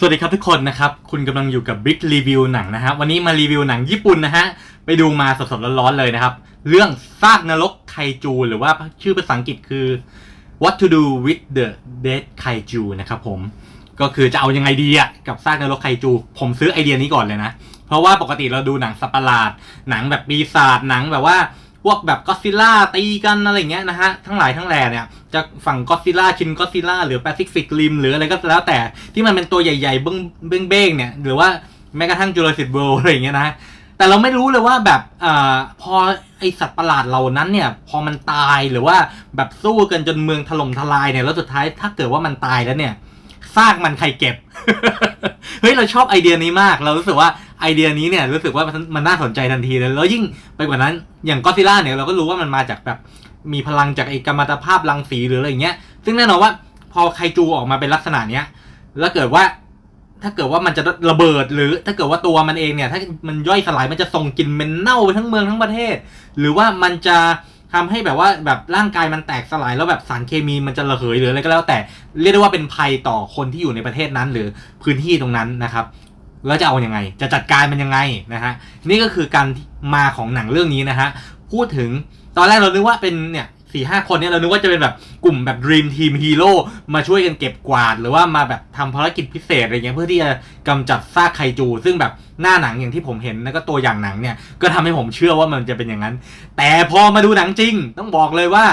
สวัสดีครับทุกคนนะครับ คุณกำลังอยู่กับ Big Review หนังนะฮะ วันนี้มารีวิวหนังญี่ปุ่นนะฮะ ไปดูมาสดๆร้อนๆเลยนะครับ เรื่องซากนรกไคจู หรือว่าชื่อภาษาอังกฤษคือ What to do with the dead kaiju นะครับผม ก็คือจะเอายังไงดีอะกับซากนรกไคจู ผมซื้อไอเดียนี้ก่อนเลยนะ เพราะว่าปกติเราดูหนังสัตว์ปหลาด หนังแบบปีศาจหนังแบบว่า พวกแบบก็ซิล่าตีกันอะไรเงี้ยนะฮะทั้งหลายทั้งแหล่เนี่ยจะฝั่งก็ซิล่าชินก็ซิล่าหรือแปซิฟิกริมหรืออะไรก็แล้วแต่ที่มันเป็นตัวใหญ่ๆเบ้งเบ้งเบ้งเนี่ยหรือว่าแม้กระทั่งจูราสสิกเวิลด์อะไรเงี้ยนะแต่เราไม่รู้เลยว่าแบบอ่าพอไอสัตว์ประหลาดเหล่านั้นเนี่ย พอมันตายหรือว่าแบบสู้กันจนเมืองถล่มทลายเนี่ยแล้วสุดท้ายถ้าเกิดว่ามันตายแล้วเนี่ยซากมันใครเก็บ เฮ้ยเราชอบไอเดียนี้มาก เรารู้สึกว่า ไอเดียนี้เนี่ยรู้สึกว่ามันมันน่าสนใจทันทีเลยแล้วยิ่งไปกว่านั้นอย่างก็ซิล่าเนี่ยเราก็รู้ว่ามันมาจากแบบมีพลังจากไอกรรมตภาพรังสีหรืออะไรอย่างเงี้ย ซึ่งแน่นอนว่าพอไคจูออกมาเป็นลักษณะเนี้ยแล้วเกิดว่าถ้าเกิดว่ามันจะระเบิดหรือถ้าเกิดว่าตัวมันเองเนี่ย ถ้ามันย่อยสลายมันจะส่งกลิ่นเหม็นเน่าไปทั้งเมืองทั้งประเทศ หรือว่ามันจะทำให้แบบว่าแบบร่างกายมันแตกสลายแล้วแบบสารเคมีมันจะระเหยหรืออะไรก็แล้วแต่เรียกได้ว่าเป็นภัยต่อคนที่อยู่ในประเทศนั้นหรือพื้นที่ตรงนั้นนะครับ แล้วจะเอาอยังไง จะจัดการมันยังไงนะฮะนี่ก็คือการมาของหนังเรื่องนี้นะฮะพูดถึงตอนแรกเรานึกว่าเป็นเนี่ยสี่ห้าคนเนี่ยเรานึกว่าจะเป็นแบบกลุ่มแบบ Dream Team Hero มาช่วยกันเก็บกวาด หรือว่ามาแบบทำภารกิจพิเศษอะไรเงี้ยเพื่อที่จะกำจัดซากไคจู ซึ่งแบบหน้าหนังอย่างที่ผมเห็นแล้วก็ตัวอย่างหนังเนี่ย ก็ทำให้ผมเชื่อว่ามันจะเป็นอย่างนั้น แต่พอมาดูหนังจริง ต้องบอกเลยว่า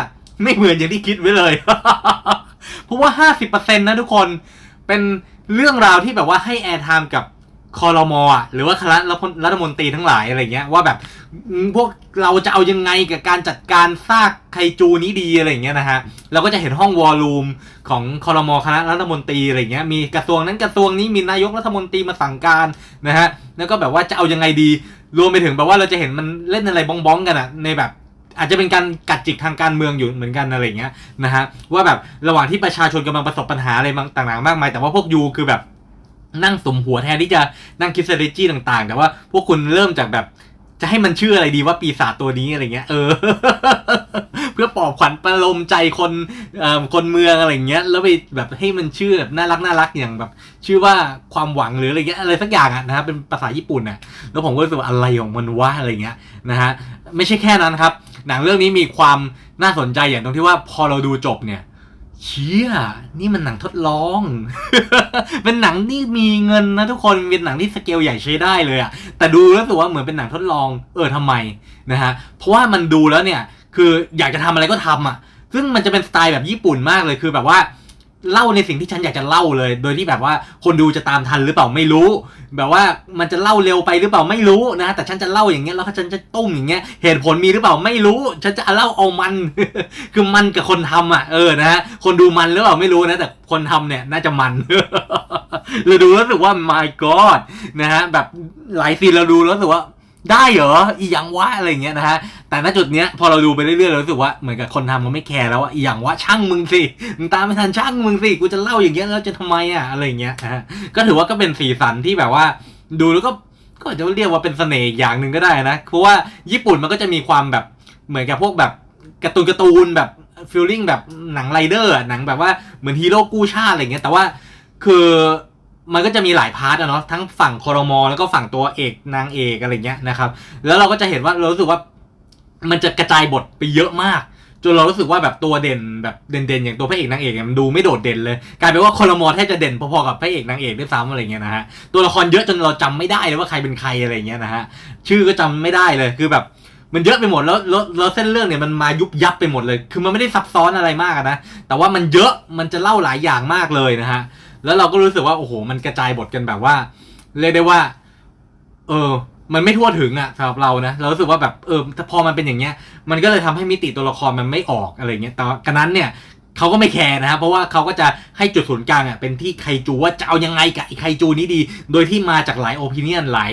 ไม่เหมือนอย่างที่คิดไว้เลย เพราะว่า 50%นะทุกคนเป็นเรื่องราวที่แบบว่าให้แอร์ไทม์กับ อรมอะหรือว่าคณะรัฐมนตรีทั้งหลายอะไรเงี้ยว่าแบบพวกเราจะเอายังไงกับการจัดการซากไคจูนี้ดีอะไรเงี้ยนะฮะเราก็จะเห็นห้องวอลลุ่มของคอรมอคณะรัฐมนตรีอะไรเงี้ยมีกระทรวงนั้นกระทรวงนี้มีนายกรัฐมนตรีมาสั่งการนะฮะแล้วก็แบบว่าจะเอายังไงดี รวมไปถึงแบบว่าเราจะเห็นมันเล่นอะไรบ้องๆกันอะในแบบอาจจะเป็นการกัดจิกทางการเมืองอยู่เหมือนกันอะไรเงี้ยนะฮะว่าแบบระหว่างที่ประชาชนกำลังประสบปัญหาอะไรต่างๆมากมายแต่ว่าพวกยูคือแบบ นั่งสมหัวแทนที่จะนั่งคิด strategy ต่างๆ แต่ว่าพวกคุณเริ่มจากแบบจะให้มันชื่ออะไรดีว่าปีศาจตัวนี้อะไรเงี้ยเออ เพื่อปลอบขวัญประโลมใจคนเอ่อคนเมืองอะไรเงี้ย แล้วไปแบบให้มันชื่อแบบน่ารักน่ารักอย่างแบบ ชื่อว่าความหวังหรืออะไรเงี้ยอะไรสักอย่างอะนะฮะเป็นภาษาญี่ปุ่นน่ะแล้วผมก็รู้สึกว่าอะไรของมันวะอะไรเงี้ยนะฮะไม่ใช่แค่นั้นครับ หนังเรื่องนี้มีความน่าสนใจอย่างตรงที่ว่าพอเราดูจบเนี่ย เชี่ยนี่มันหนังทดลอง เป็นหนังที่มีเงินนะทุกคน เป็นหนังที่สเกลใหญ่ใช้ได้เลยอะแต่ดูแล้วสึกว่าเหมือนเป็นหนังทดลอง เออทำไมนะฮะ เพราะว่ามันดูแล้วเนี่ย คืออยากจะทำอะไรก็ทำอะซึ่งมันจะเป็นสไตล์แบบญี่ปุ่นมากเลย คือแบบว่าเล่าในสิ่งที่ฉันอยากจะเล่าเลย โดยที่แบบว่าคนดูจะตามทันหรือเปล่าไม่รู้ แบบว่ามันจะเล่าเร็วไปหรือเปล่าไม่รู้นะ แต่ฉันจะเล่าอย่างเงี้ยแล้วฉันจะตุ้มอย่างเงี้ยเหตุผลมีหรือเปล่าไม่รู้ ฉันจะเล่าเอามัน คือมันกับคนทำอะเออนะฮะคนดูมันหรือเปล่าไม่รู้นะแต่คนทำเนี่ยน่าจะมันเราดูแล้วรู้สึกว่า my god นะฮะแบบหลายซีนเราดูแล้วรู้สึกว่า ได้เหรออีหยังวะอะไรเงี้ยนะฮะแต่ณจุดเนี้ยพอเราดูไปเรื่อยๆเรารู้สึกว่าเหมือนกับคนทำมันไม่แคร์แล้วว่าอีหยังวะช่างมึงสิมึงตามไม่ทันช่างมึงสิกูจะเล่าอย่างเงี้ยแล้วจะทำไมอะอะไรเงี้ยนะฮะก็ถือว่าก็เป็นสีสันที่แบบว่า ดูแล้วก็ก็อาจจะเรียกว่าเป็นเสน่ห์อย่างหนึ่งก็ได้นะเพราะว่าญี่ปุ่นมันก็จะมีความแบบเหมือนกับพวกแบบการ์ตูนการ์ตูนแบบฟีลลิ่งแบบหนังไรเดอร์หนังแบบว่าเหมือนฮีโร่กู้ชาติอะไรเงี้ยแต่ว่าคือ มันก็จะมีหลายพาร์ทอะเนาะทั้งฝั่งคอรมอแล้วก็ฝั่งตัวเอกนางเอกอะไรเงี้ยนะครับ แล้วเราก็จะเห็นว่าเรารู้สึกว่ามันจะกระจายบทไปเยอะมาก จนเรารู้สึกว่าแบบตัวเด่นแบบเด่นๆอย่างตัวพระเอกนางเอกเนี่ยมันดูไม่โดดเด่นเลย กลายเป็นว่าคอรมอแทบจะเด่นพอๆกับพระเอกนางเอกด้วยซ้ำอะไรเงี้ยนะฮะตัวละครเยอะจนเราจำไม่ได้เลยว่าใครเป็นใครอะไรเงี้ยนะฮะชื่อก็จำไม่ได้เลยคือแบบมันเยอะไปหมดแล้วแล้วแล้วเส้นเรื่องเนี่ยมันมายุบยับไปหมดเลย คือมันไม่ได้ซับซ้อนอะไรมากนะแต่ว่ามันเยอะมันจะเล่าหลายอย่างมากเลยนะฮะ แล้วเราก็รู้สึกว่าโอ้โห มันกระจายบทกันแบบว่า เรียกได้ว่า เออ มันไม่ทั่วถึงอะสำหรับเรานะเรารู้สึกว่าแบบเออถ้าพอมันเป็นอย่างเงี้ย มันก็เลยทำให้มิติตัวละครมันไม่ออกอะไรเงี้ยแต่กันนั้นเนี่ยเขาก็ไม่แคร์นะครับเพราะว่าเขาก็จะให้จุดศูนย์กลางอะเป็นที่ไคจูว่าจะเอายังไงกับไอไคจูนี้ดี โดยที่มาจากหลายโอปิเนียนหลาย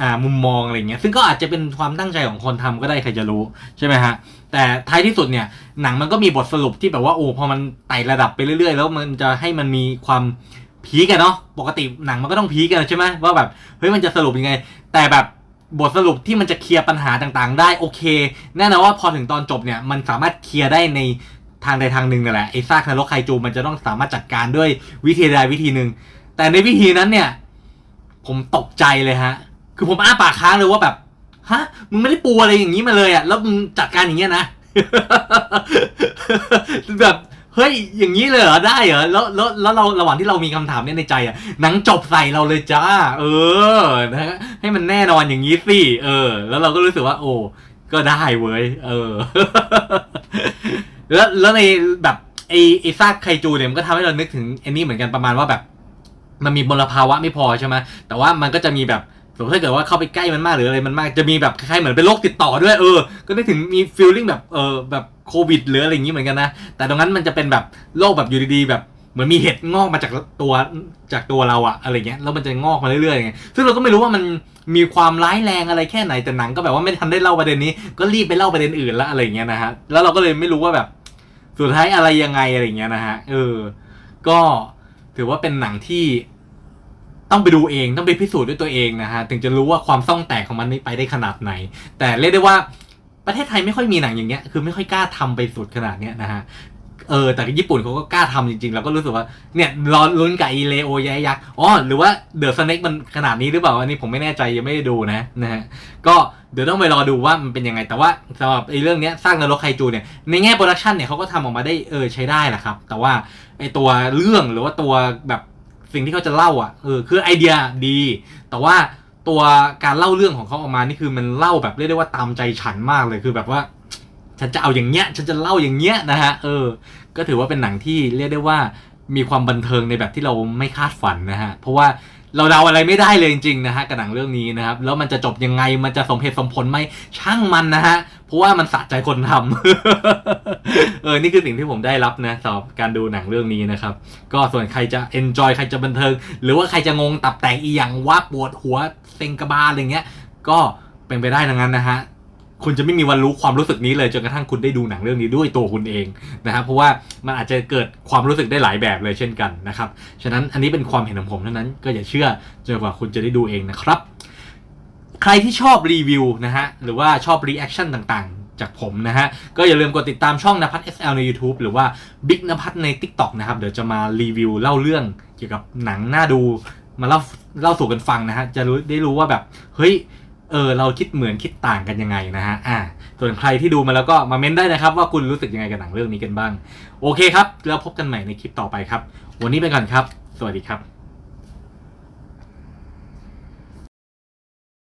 อ่ามุมมองอะไรเงี้ยซึ่งก็อาจจะเป็นความตั้งใจของคนทำก็ได้ใครจะรู้ใช่ไหมฮะแต่ท้ายที่สุดเนี่ยหนังมันก็มีบทสรุปที่แบบว่าโอ้พอมันไต่ระดับไปเรื่อยๆ แล้วมันจะให้มันมีความพีกันเนาะปกติหนังมันก็ต้องพีกันใช่ไหมว่าแบบเฮ้ยมันจะสรุปยังไง แต่แบบบทสรุปที่มันจะเคลียร์ปัญหาต่างๆ ได้โอเค แน่นอนว่าพอถึงตอนจบเนี่ยมันสามารถเคลียร์ได้ในทางใดทางหนึ่งนั่นแหละไอ้ซากนรกไคจูมันจะต้องสามารถจัดการด้วยวิธีใดวิธีหนึ่งแต่ในวิธีนั้นเนี่ย ผมตกใจเลยฮะ คือผมอ้าปากค้างเลยว่าแบบฮะมึงไม่ได้ปูอะไรอย่างนี้มาเลยอะแล้วมึงจัดการอย่างเงี้ยนะ แบบเฮ้ยอย่างนี้เลยเหรอได้เหรอแล้วแล้วแล้วเราระหว่างที่เรามีคำถามเนี่ยในใจอะหนังจบใส่เราเลยจ้า เออนะฮะให้มันแน่นอนอย่างนี้สิเออ แล้วเราก็รู้สึกว่า โอ้ก็ได้เว้ยเออ แล้วแล้วในแบบไอไอซากไคจูเนี่ยมันก็ทำให้เรานึกถึงไอันนี้เหมือนกันประมาณว่าแบบ มันมีมลภาวะไม่พอใช่ไหมแต่ว่ามันก็จะมีแบบ สมมติถ้าเกิดว่าเข้าไปใกล้มันมากหรืออะไรมันมากจะมีแบบคล้ายๆเหมือนเป็นโรคติดต่อด้วยเออ ก็นึกถึงมีฟีลลิ่งแบบเออแบบโควิดหรืออะไรอย่างนี้เหมือนกันนะ แต่ตรงนั้นมันจะเป็นแบบโรคแบบอยู่ดีๆแบบเหมือนมีเห็ดงอกมาจากตัวจากตัวเราอะอะไรเงี้ยแล้วมันจะงอกมาเรื่อยๆไงซึ่งเราก็ไม่รู้ว่ามันมีความร้ายแรงอะไรแค่ไหนแต่หนังก็แบบว่าไม่ทันได้เล่าประเด็นนี้ ก็รีบไปเล่าประเด็นอื่นล้วอะไรเงี้ยนะฮะแล้วเราก็เลยไม่รู้ว่าแบบสุดท้ายอะไรยังไงอะไรเงี้ยนะฮะเออ ก็ถือว่าเป็นหนังที่ ต้องไปดูเองต้องไปพิสูจน์ด้วยตัวเองนะฮะถึงจะรู้ว่าความซ่องแตกของมันนี่ไปได้ขนาดไหน แต่เรียกได้ว่าประเทศไทยไม่ค่อยมีหนังอย่างเงี้ยคือไม่ค่อยกล้าทำไปสุดขนาดเนี้ยนะฮะเออแต่ญี่ปุ่นเขาก็กล้าทำจริงๆ แล้วก็รู้สึกว่าเนี่ยรอลุ้นกับอีเลโอยยักษ์อ๋อหรือว่าเดอะสเน็กมันขนาดนี้หรือเปล่าอันนี้ผมไม่แน่ใจยังไม่ได้ดูนะนะฮะก็เดี๋ยวต้องไปรอดูว่ามันเป็นยังไง แต่ว่าสำหรับไอ้เรื่องเนี้ยสร้างนรกไคจูเนี่ยในแง่โปรดักชันเนี่ยเขาก็ทำออกมาได้เออใช้ได้แหละครับ แต่ว่าไอ้ตัวเรื่องหรือว่าตัวแบบ สิ่งที่เขาจะเล่าอะเออคือไอเดียดี แต่ว่าตัวการเล่าเรื่องของเขาออกมานี่คือมันเล่าแบบเรียกได้ว่าตามใจฉันมากเลยคือแบบว่า ฉันจะเอาอย่างเงี้ยฉันจะเล่าอย่างเงี้ยนะฮะเออ ก็ถือว่าเป็นหนังที่เรียกได้ว่ามีความบันเทิงในแบบที่เราไม่คาดฝันนะฮะเพราะว่า เราเดาอะไรไม่ได้เลยจริงๆนะฮะกับหนังเรื่องนี้นะครับ แล้วมันจะจบยังไงมันจะสมเหตุสมผลไหมช่างมันนะฮะเพราะว่ามันสะใจคนทำเออนี่คือสิ่งที่ผมได้รับนะสำหรับการดูหนังเรื่องนี้นะครับ ก็ส่วนใครจะ enjoy ใครจะบันเทิง หรือว่าใครจะงงตับแตกอีหยังว่าปวดหัวเซ็งกระบาลอะไรเงี้ยก็เป็นไปได้ทั้งนั้นนะฮะ คุณจะไม่มีวันรู้ความรู้สึกนี้เลยจนกระทั่งคุณได้ดูหนังเรื่องนี้ด้วยตัวคุณเองนะครับเพราะว่ามันอาจจะเกิดความรู้สึกได้หลายแบบเลยเช่นกันนะครับฉะนั้นอันนี้เป็นความเห็นของผมเท่านั้นก็อย่าเชื่อจนกว่าคุณจะได้ดูเองนะครับ ใครที่ชอบรีวิวนะฮะหรือว่าชอบรีแอคชั่นต่างๆจากผมนะฮะ ก็อย่าลืมกดติดตามช่องนภัทร SL ใน YouTube หรือว่า Big นภัทรใน TikTok นะครับ เดี๋ยวจะมารีวิวเล่าเรื่องเกี่ยวกับหนังน่าดูมาเล่าเล่าสู่กันฟังนะฮะ จะรู้ได้รู้ว่าแบบ เฮ้ย เออเราคิดเหมือนคิดต่างกันยังไงนะฮะอ่าส่วนใครที่ดูมาแล้วก็มาเม้นได้นะครับ ว่าคุณรู้สึกยังไงกับหนังเรื่องนี้กันบ้าง โอเคครับ แล้วพบกันใหม่ในคลิปต่อไปครับ วันนี้ไปก่อนครับ สวัสดีครับ